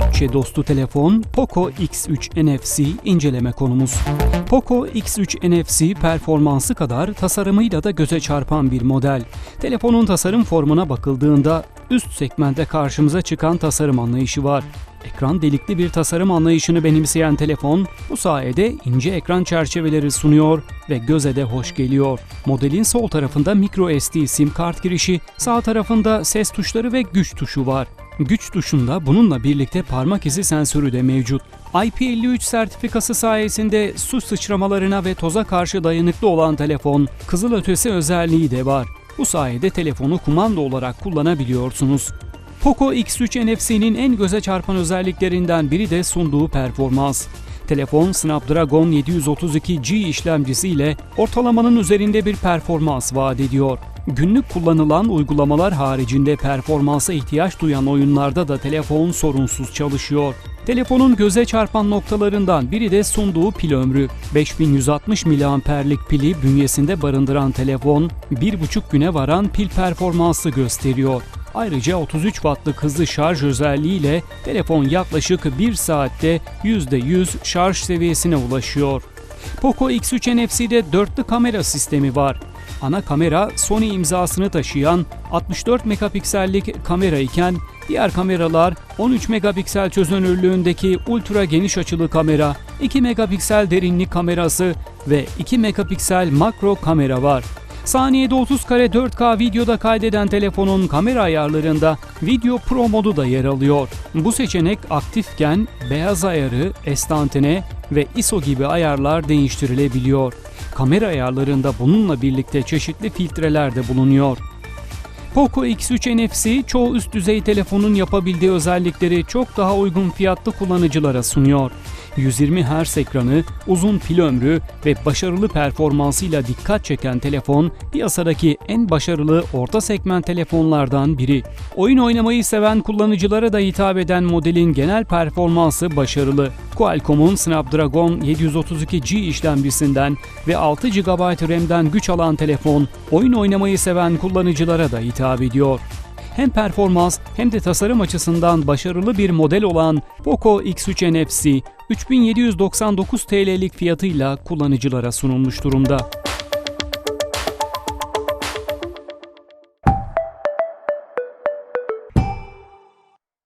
köşe dostu telefon Poco X3 NFC inceleme konumuz. Poco X3 NFC performansı kadar tasarımıyla da göze çarpan bir model. Telefonun tasarım formuna bakıldığında üst segmentte karşımıza çıkan tasarım anlayışı var. Ekran delikli bir tasarım anlayışını benimseyen telefon bu sayede ince ekran çerçeveleri sunuyor ve göze de hoş geliyor. Modelin sol tarafında micro SD sim kart girişi, sağ tarafında ses tuşları ve güç tuşu var. Güç tuşunda bununla birlikte parmak izi sensörü de mevcut. IP53 sertifikası sayesinde su sıçramalarına ve toza karşı dayanıklı olan telefon, kızılötesi özelliği de var. Bu sayede telefonu kumanda olarak kullanabiliyorsunuz. Poco X3 NFC'nin en göze çarpan özelliklerinden biri de sunduğu performans. Telefon Snapdragon 732G işlemcisiyle ortalamanın üzerinde bir performans vaat ediyor. Günlük kullanılan uygulamalar haricinde performansa ihtiyaç duyan oyunlarda da telefon sorunsuz çalışıyor. Telefonun göze çarpan noktalarından biri de sunduğu pil ömrü. 5160 mAh'lik pili bünyesinde barındıran telefon, 1,5 güne varan pil performansı gösteriyor. Ayrıca 33 wattlık hızlı şarj özelliğiyle telefon yaklaşık 1 saatte %100 şarj seviyesine ulaşıyor. Poco X3 NFC'de dörtlü kamera sistemi var. Ana kamera Sony imzasını taşıyan 64 megapiksellik kamera iken diğer kameralar 13 megapiksel çözünürlüğündeki ultra geniş açılı kamera, 2 megapiksel derinlik kamerası ve 2 megapiksel makro kamera var. Saniyede 30 kare 4K videoda kaydeden telefonun kamera ayarlarında Video Pro modu da yer alıyor. Bu seçenek aktifken beyaz ayarı, estantine ve ISO gibi ayarlar değiştirilebiliyor. Kamera ayarlarında bununla birlikte çeşitli filtreler de bulunuyor. Poco X3 NFC çoğu üst düzey telefonun yapabildiği özellikleri çok daha uygun fiyatlı kullanıcılara sunuyor. 120 Hz ekranı, uzun pil ömrü ve başarılı performansıyla dikkat çeken telefon piyasadaki en başarılı orta segment telefonlardan biri. Oyun oynamayı seven kullanıcılara da hitap eden modelin genel performansı başarılı. Qualcomm'un Snapdragon 732G işlemcisinden ve 6 GB RAM'den güç alan telefon oyun oynamayı seven kullanıcılara da hitap ediyor hem performans hem de tasarım açısından başarılı bir model olan Poco X3 NFC 3799 TL'lik fiyatıyla kullanıcılara sunulmuş durumda.